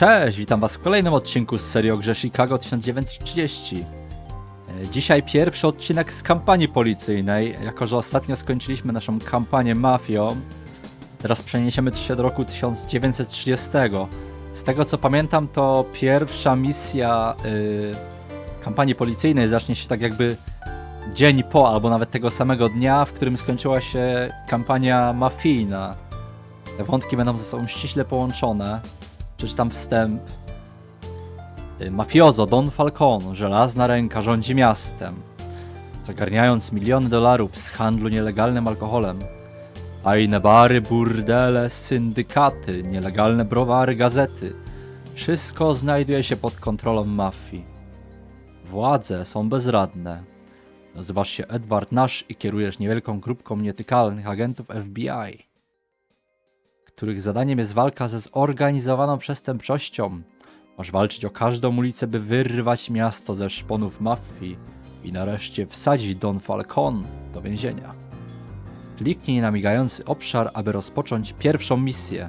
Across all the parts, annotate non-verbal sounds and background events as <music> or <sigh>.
Cześć, witam was w kolejnym odcinku z serii o grze Chicago 1930. E, Dzisiaj pierwszy odcinek z kampanii policyjnej, jako że ostatnio skończyliśmy naszą kampanię mafią. Teraz przeniesiemy się do roku 1930. Z tego co pamiętam, to pierwsza misja y, kampanii policyjnej zacznie się tak jakby dzień po, albo nawet tego samego dnia, w którym skończyła się kampania mafijna. Te wątki będą ze sobą ściśle połączone. Przeczytam wstęp. Y, Mafiozo Don Falcone, żelazna ręka, rządzi miastem. Zagarniając miliony dolarów z handlu nielegalnym alkoholem. Tajne bary, burdele, syndykaty, nielegalne browary, gazety. Wszystko znajduje się pod kontrolą mafii. Władze są bezradne. Nazywasz się Edward Nash i kierujesz niewielką grupką nietykalnych agentów FBI których zadaniem jest walka ze zorganizowaną przestępczością. Masz walczyć o każdą ulicę, by wyrwać miasto ze szponów mafii i nareszcie wsadzić Don Falcon do więzienia. Kliknij na migający obszar, aby rozpocząć pierwszą misję.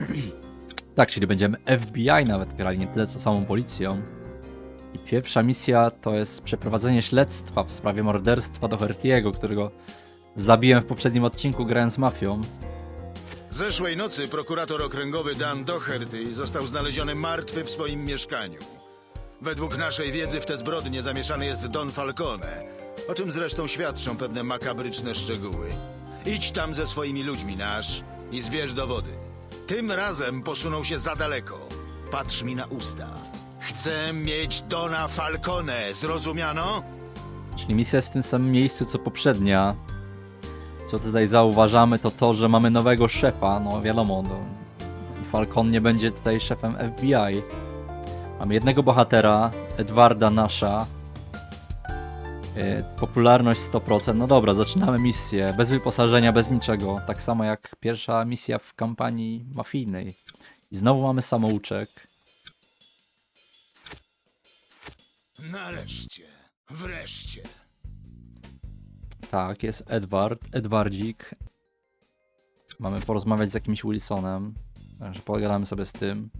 <clears throat> tak, czyli będziemy FBI nawet grali, nie tyle co samą policją. I pierwsza misja to jest przeprowadzenie śledztwa w sprawie morderstwa Doherty'ego, którego zabiłem w poprzednim odcinku grając mafią. Zeszłej nocy prokurator okręgowy Dan Doherty został znaleziony martwy w swoim mieszkaniu. Według naszej wiedzy w te zbrodnie zamieszany jest Don Falcone, o czym zresztą świadczą pewne makabryczne szczegóły. Idź tam ze swoimi ludźmi, nasz, i zbierz dowody. Tym razem posunął się za daleko. Patrz mi na usta. Chcę mieć Dona Falcone, zrozumiano? Czyli misja jest w tym samym miejscu co poprzednia. Co tutaj zauważamy, to to, że mamy nowego szefa. No wiadomo, no, Falcon nie będzie tutaj szefem FBI. Mamy jednego bohatera, Edwarda Nasza. Yy, popularność 100%. No dobra, zaczynamy misję. Bez wyposażenia, bez niczego. Tak samo jak pierwsza misja w kampanii mafijnej. I znowu mamy samouczek. Nareszcie, wreszcie. Tak, jest Edward, Edwardzik. Mamy porozmawiać z jakimś Wilsonem. Także pogadamy sobie z tym.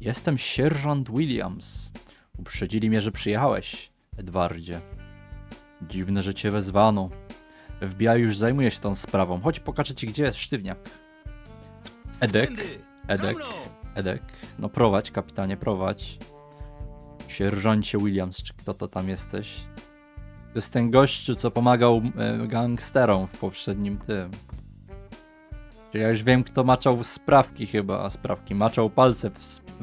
Jestem sierżant Williams. Uprzedzili mnie, że przyjechałeś, Edwardzie. Dziwne, że cię wezwano. FBI już zajmuje się tą sprawą. Chodź pokażę ci, gdzie jest sztywniak. Edek, Edek! Edek. No prowadź, kapitanie, prowadź. Sierżancie Williams, czy kto to tam jesteś? To jest ten gościu, co pomagał e, gangsterom w poprzednim tym. Ja już wiem, kto maczał sprawki chyba, a sprawki. Maczał palce w,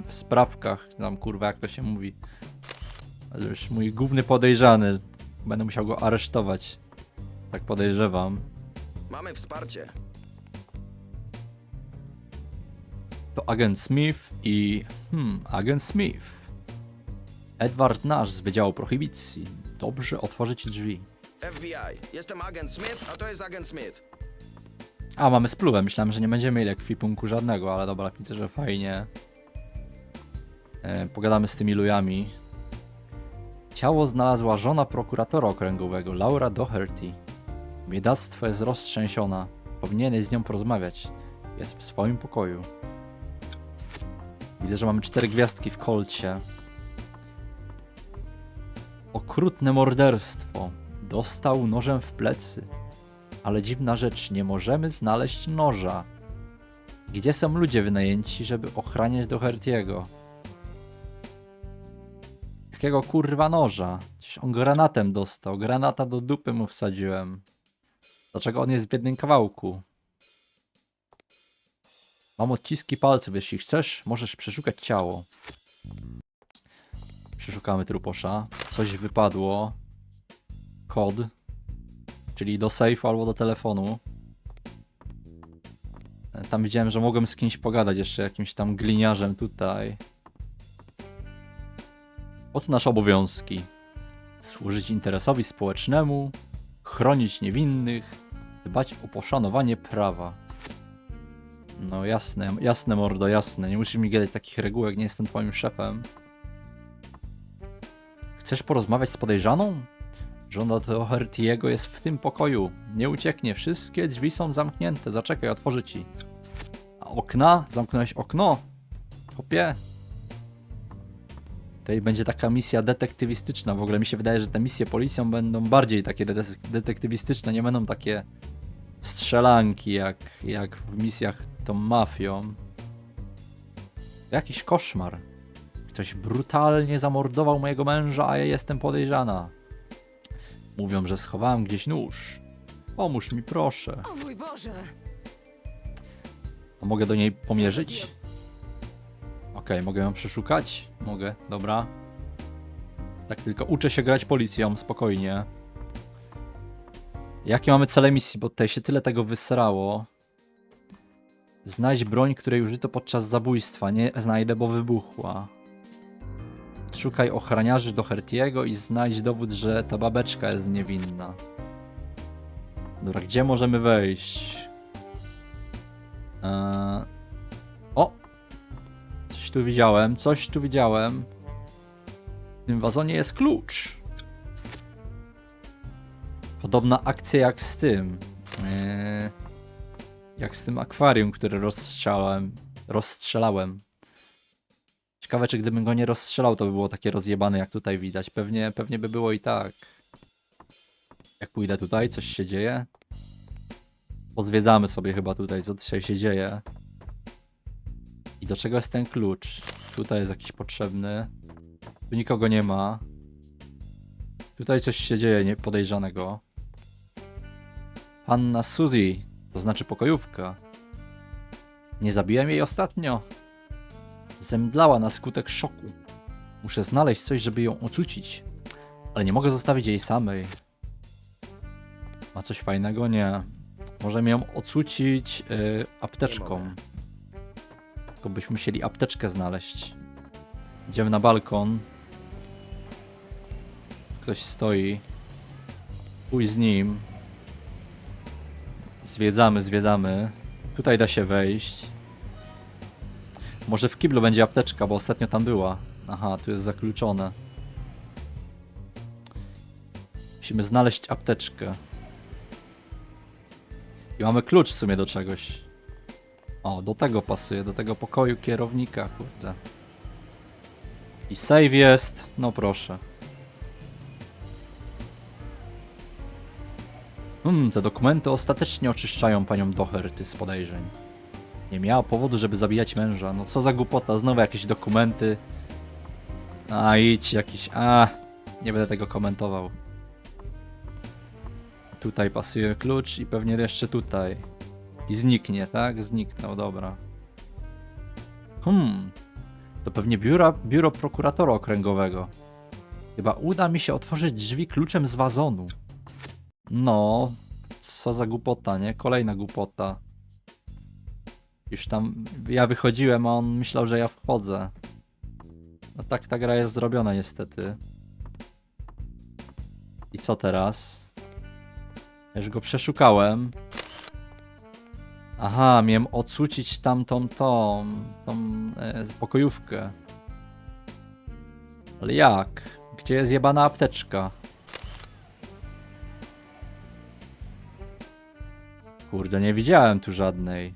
w sprawkach. Tam kurwa, jak to się mówi. Ale już mój główny podejrzany. Będę musiał go aresztować. Tak podejrzewam. Mamy wsparcie. To agent Smith i... Hmm, agent Smith. Edward Nash z Wydziału Prohibicji. Dobrze otworzy ci drzwi. FBI. Jestem agent Smith, a to jest agent Smith. A, mamy spluwę. Myślałem, że nie będziemy mieli ekwipunku żadnego, ale dobra, widzę, że fajnie. E, pogadamy z tymi lujami. Ciało znalazła żona prokuratora okręgowego, Laura Doherty. Biedactwo jest roztrzęsiona. Powinieneś z nią porozmawiać. Jest w swoim pokoju. Widzę, że mamy cztery gwiazdki w kolcie. Okrutne morderstwo. Dostał nożem w plecy. Ale dziwna rzecz, nie możemy znaleźć noża. Gdzie są ludzie wynajęci, żeby ochraniać Doherty'ego? Jakiego kurwa noża? Przecież on granatem dostał. Granata do dupy mu wsadziłem. Dlaczego on jest w jednym kawałku? Mam odciski palców. Jeśli chcesz, możesz przeszukać ciało. Przeszukamy truposza. Coś wypadło. Kod. Czyli do sejfu albo do telefonu. E, Tam widziałem, że mogłem z kimś pogadać, jeszcze jakimś tam gliniarzem tutaj. Oto nasze obowiązki. Służyć interesowi społecznemu, chronić niewinnych, dbać o poszanowanie prawa. No jasne, jasne mordo, jasne. Nie musisz mi gadać takich regułek, nie jestem twoim szefem. Chcesz porozmawiać z podejrzaną? Żona Doherty'ego jest w tym pokoju. Nie ucieknie. Wszystkie drzwi są zamknięte. Zaczekaj, otworzę ci. A okna? Zamknąłeś okno? Chłopie. Tutaj będzie taka misja detektywistyczna. W ogóle mi się wydaje, że te misje policją będą bardziej takie de- detektywistyczne, nie będą takie strzelanki jak, jak w misjach tą mafią. Jakiś koszmar. Ktoś brutalnie zamordował mojego męża, a ja jestem podejrzana. Mówią, że schowałem gdzieś nóż. Pomóż mi, proszę. O mój Boże! A mogę do niej pomierzyć? Okej, mogę ją przeszukać? Mogę, dobra. Tak tylko uczę się grać policją, spokojnie. Jakie mamy cele misji, bo tutaj się tyle tego wysrało. Znajdź broń, której użyto podczas zabójstwa. Nie znajdę, bo wybuchła. Szukaj ochraniarzy do Hertiego i znajdź dowód, że ta babeczka jest niewinna. Dobra, gdzie możemy wejść? Eee... O! Coś tu widziałem, coś tu widziałem. W tym wazonie jest klucz. Podobna akcja jak z tym. Eee... Jak z tym akwarium, które rozstrzelałem. Rozstrzelałem. Ciekawe, czy gdybym go nie rozstrzelał, to by było takie rozjebane, jak tutaj widać. Pewnie, pewnie by było i tak. Jak pójdę tutaj, coś się dzieje. Pozwiedzamy sobie chyba tutaj, co dzisiaj się dzieje. I do czego jest ten klucz? Tutaj jest jakiś potrzebny. Tu nikogo nie ma. Tutaj coś się dzieje nie podejrzanego. Panna Suzy, to znaczy pokojówka. Nie zabiłem jej ostatnio. Zemdlała na skutek szoku. Muszę znaleźć coś, żeby ją ocucić. Ale nie mogę zostawić jej samej. Ma coś fajnego? Nie. Możemy ją ocucić y, apteczką. Tylko byśmy musieli apteczkę znaleźć. Idziemy na balkon. Ktoś stoi. Pójdź z nim. Zwiedzamy, zwiedzamy. Tutaj da się wejść. Może w kiblu będzie apteczka, bo ostatnio tam była. Aha, tu jest zakluczone. Musimy znaleźć apteczkę. I mamy klucz w sumie do czegoś. O, do tego pasuje, do tego pokoju kierownika, kurde. I save jest, no proszę. Hmm, te dokumenty ostatecznie oczyszczają panią Doherty z podejrzeń. Nie miała powodu, żeby zabijać męża. No co za głupota, znowu jakieś dokumenty. A idź jakiś. A, nie będę tego komentował. Tutaj pasuje klucz i pewnie jeszcze tutaj. I zniknie, tak? Zniknął, dobra. Hmm. To pewnie biura, biuro prokuratora okręgowego. Chyba uda mi się otworzyć drzwi kluczem z wazonu. No, co za głupota, nie? Kolejna głupota. Już tam ja wychodziłem, a on myślał, że ja wchodzę. No tak ta gra jest zrobiona niestety. I co teraz? Ja już go przeszukałem. Aha, miałem ocucić tamtą tą, tą e, pokojówkę. Ale jak? Gdzie jest jebana apteczka? Kurde, nie widziałem tu żadnej.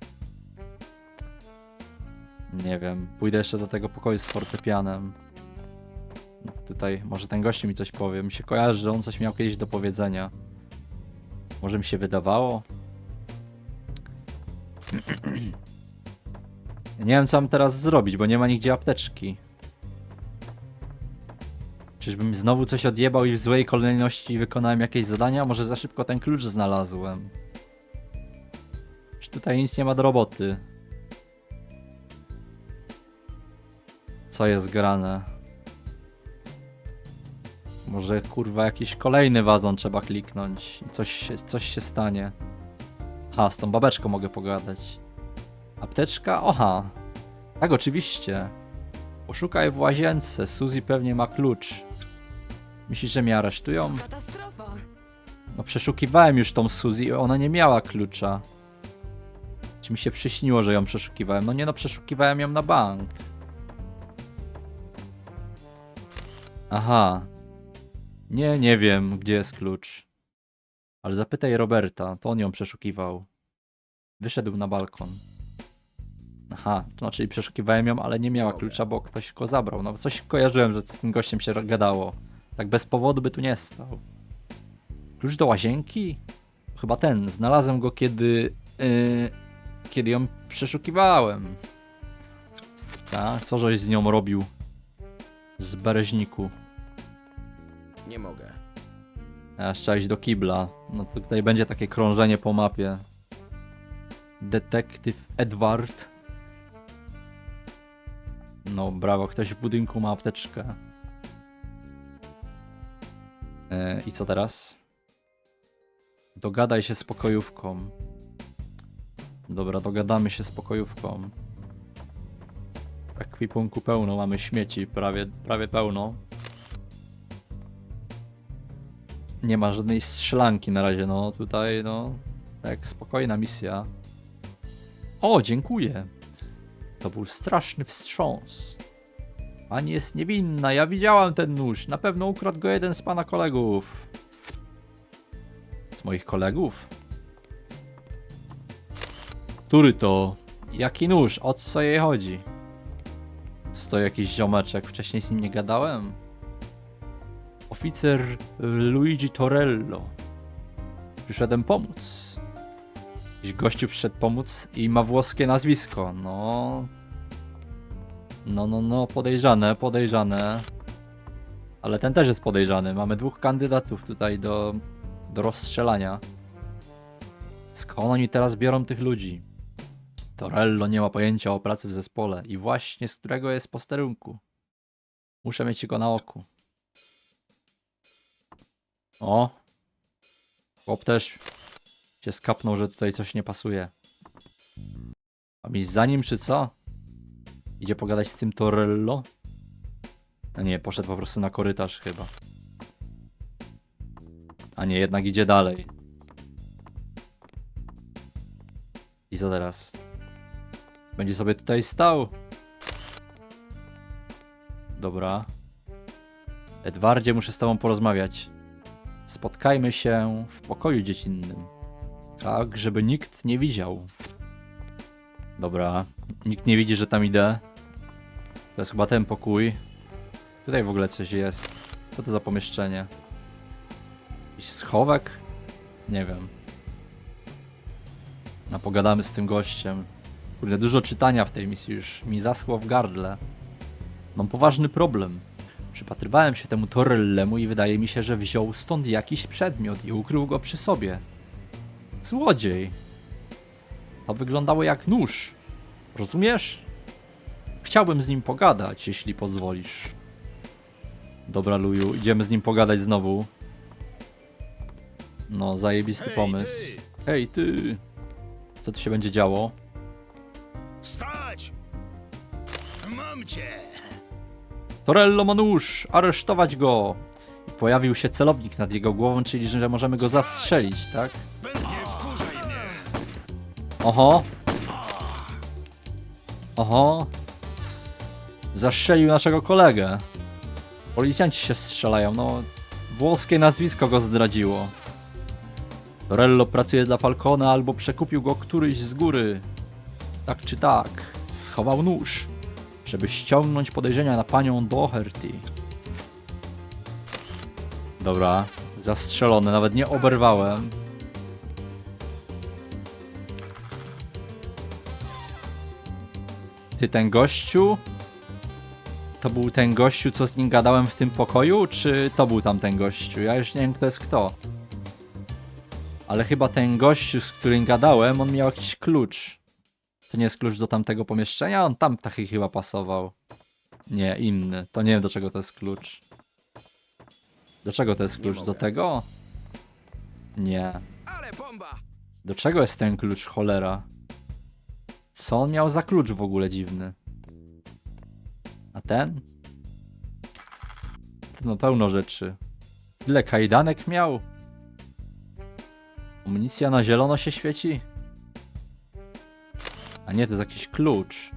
Nie wiem, pójdę jeszcze do tego pokoju z fortepianem. Tutaj, może ten gościu mi coś powie. Mi się kojarzy, że on coś miał kiedyś do powiedzenia. Może mi się wydawało? <clears throat> Nie wiem, co mam teraz zrobić, bo nie ma nigdzie apteczki. Czyżbym znowu coś odjebał i w złej kolejności wykonałem jakieś zadania? Może za szybko ten klucz znalazłem? Czy tutaj nic nie ma do roboty? Co jest grane? Może kurwa jakiś kolejny wazon trzeba kliknąć i coś się, coś się stanie. Ha, z tą babeczką mogę pogadać. Apteczka? Oha. Tak, oczywiście. Poszukaj w łazience. Suzy pewnie ma klucz. Myślisz, że mnie aresztują? Katastrofa! No przeszukiwałem już tą Suzy i ona nie miała klucza. Czy mi się przyśniło, że ją przeszukiwałem? No nie no, przeszukiwałem ją na bank. Aha. Nie, nie wiem, gdzie jest klucz. Ale zapytaj Roberta, to on ją przeszukiwał. Wyszedł na balkon. Aha, to znaczy przeszukiwałem ją, ale nie miała klucza, bo ktoś go zabrał. No coś kojarzyłem, że z tym gościem się gadało. Tak bez powodu by tu nie stał. Klucz do łazienki? Chyba ten. Znalazłem go kiedy... Yy, kiedy ją przeszukiwałem. A, co żeś z nią robił? Z bereźniku. Nie mogę. A trzeba iść do kibla. No to tutaj będzie takie krążenie po mapie. Detektyw Edward. No brawo, ktoś w budynku ma apteczkę. E, I co teraz? Dogadaj się z pokojówką. Dobra, dogadamy się z pokojówką. Ekwipunku pełno, mamy śmieci, prawie, prawie pełno. Nie ma żadnej strzelanki na razie, no tutaj, no. Tak, spokojna misja. O, dziękuję. To był straszny wstrząs. Pani jest niewinna, ja widziałam ten nóż. Na pewno ukradł go jeden z pana kolegów. Z moich kolegów? Który to? Jaki nóż? O co jej chodzi? Stoi jakiś ziomeczek, wcześniej z nim nie gadałem? Oficer Luigi Torello. Przyszedłem pomóc. Jakiś gościu przyszedł pomóc i ma włoskie nazwisko. No. No, no, no, podejrzane, podejrzane. Ale ten też jest podejrzany. Mamy dwóch kandydatów tutaj do, do rozstrzelania. Skąd oni teraz biorą tych ludzi? Torello nie ma pojęcia o pracy w zespole i właśnie z którego jest posterunku. Muszę mieć go na oku. O! Chłop też się skapnął, że tutaj coś nie pasuje. Mam iść za nim, czy co? Idzie pogadać z tym Torello? A nie, poszedł po prostu na korytarz chyba. A nie, jednak idzie dalej. I co teraz? Będzie sobie tutaj stał. Dobra. Edwardzie, muszę z tobą porozmawiać. Spotkajmy się w pokoju dziecinnym. Tak, żeby nikt nie widział. Dobra, nikt nie widzi, że tam idę. To jest chyba ten pokój. Tutaj w ogóle coś jest. Co to za pomieszczenie? Jakiś schowek? Nie wiem. No pogadamy z tym gościem. Kurde, dużo czytania w tej misji już mi zaschło w gardle. Mam poważny problem. Przypatrywałem się temu Torellemu i wydaje mi się, że wziął stąd jakiś przedmiot i ukrył go przy sobie. Złodziej. To wyglądało jak nóż. Rozumiesz? Chciałbym z nim pogadać, jeśli pozwolisz. Dobra, Luju, idziemy z nim pogadać znowu. No, zajebisty Hej, pomysł. ty! Hej, ty! Co tu się będzie działo? Stać! Mam cię! Torello ma nóż! Aresztować go! Pojawił się celownik nad jego głową, czyli że możemy go zastrzelić, tak? Oho! Oho! Zastrzelił naszego kolegę. Policjanci się strzelają, no. Włoskie nazwisko go zdradziło. Torello pracuje dla Falcona albo przekupił go któryś z góry. Tak czy tak, schował nóż, żeby ściągnąć podejrzenia na panią Doherty. Dobra, zastrzelone, nawet nie oberwałem. Ty ten gościu? To był ten gościu, co z nim gadałem w tym pokoju, czy to był tamten gościu? Ja już nie wiem, kto jest kto. Ale chyba ten gościu, z którym gadałem, on miał jakiś klucz. To nie jest klucz do tamtego pomieszczenia? On tam taki chyba pasował. Nie, inny. To nie wiem, do czego to jest klucz. Do czego to jest klucz? Do mogę. tego? Nie. Ale bomba! Do czego jest ten klucz, cholera? Co on miał za klucz w ogóle dziwny? A ten? Ten ma pełno rzeczy. Ile kajdanek miał? Amunicja na zielono się świeci? Nie, to jest jakiś klucz.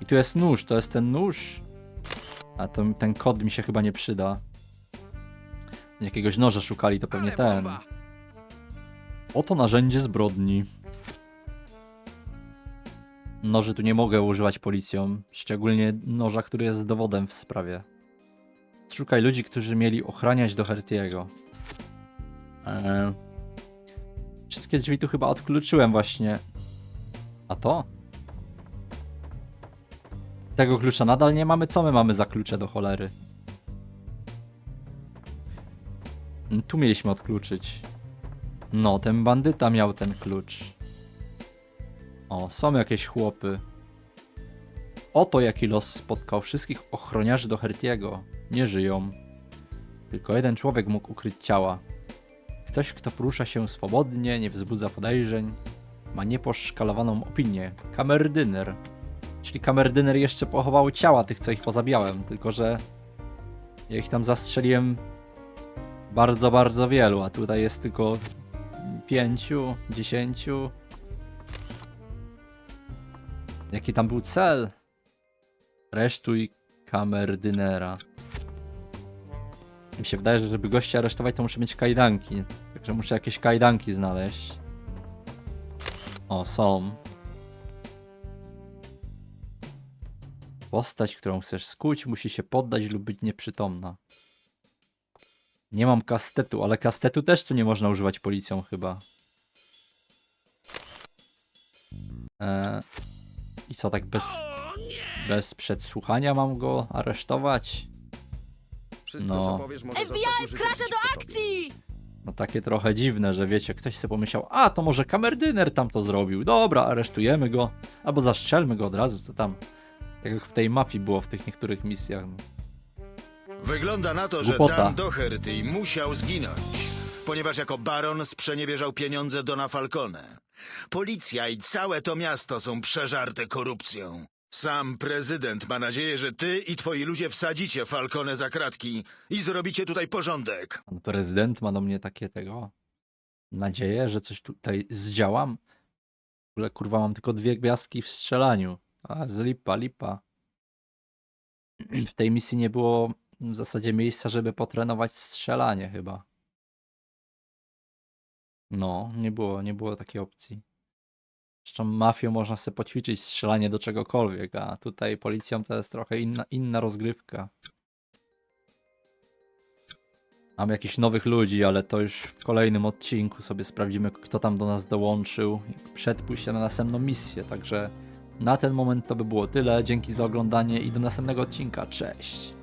I tu jest nóż, to jest ten nóż? A to ten kod mi się chyba nie przyda. Jakiegoś noża szukali, to pewnie ten. Oto narzędzie zbrodni. noży tu nie mogę używać policją, szczególnie noża, który jest dowodem w sprawie. Szukaj ludzi, którzy mieli ochraniać Doherty'ego. Eee, wszystkie drzwi tu chyba odkluczyłem właśnie. A to? Tego klucza nadal nie mamy. Co my mamy za klucze do cholery? Mm, Tu mieliśmy odkluczyć. No, ten bandyta miał ten klucz. O, są jakieś chłopy. Oto jaki los spotkał wszystkich ochroniarzy do Hertiego. Nie żyją. Tylko jeden człowiek mógł ukryć ciała. Ktoś, kto porusza się swobodnie, nie wzbudza podejrzeń, ma nieposzkalowaną opinię. Kamerdyner. Czyli kamerdyner jeszcze pochował ciała tych, co ich pozabijałem, tylko że ja ich tam zastrzeliłem bardzo, bardzo wielu, a tutaj jest tylko pięciu, dziesięciu. Jaki tam był cel? Resztuj kamerdynera. Mi się wydaje, że żeby gościa aresztować, to muszę mieć kajdanki. Także muszę jakieś kajdanki znaleźć. O, są. Postać, którą chcesz skuć, musi się poddać lub być nieprzytomna. Nie mam kastetu, ale kastetu też tu nie można używać policją chyba. E, I co, tak bez, bez przedsłuchania mam go aresztować? Wszystko, No. co powiesz, może zostać FBI przeciwko do tobie. akcji! No takie trochę dziwne, że wiecie, ktoś sobie pomyślał, a to może kamerdyner tam to zrobił. Dobra, aresztujemy go, albo zastrzelmy go od razu, co tam. Tak jak w tej mafii było w tych niektórych misjach. Wygląda na to, że Głupota. Dan Doherty musiał zginąć, ponieważ jako baron sprzeniewierzał pieniądze Dona Falcone. Policja i całe to miasto są przeżarte korupcją. Sam prezydent ma nadzieję, że ty i twoi ludzie wsadzicie Falcone za kratki i zrobicie tutaj porządek. Pan prezydent ma do mnie takie tego nadzieję, że coś tutaj zdziałam. W ogóle kurwa mam tylko dwie gwiazdki w strzelaniu. A, z lipa, lipa. W tej misji nie było w zasadzie miejsca, żeby potrenować strzelanie chyba. No, nie było, nie było takiej opcji. Zresztą mafią można sobie poćwiczyć strzelanie do czegokolwiek, a tutaj policją to jest trochę inna, inna rozgrywka. Mam jakichś nowych ludzi, ale to już w kolejnym odcinku sobie sprawdzimy, kto tam do nas dołączył przed pójściem na następną misję. Także na ten moment to by było tyle. Dzięki za oglądanie i do następnego odcinka. Cześć!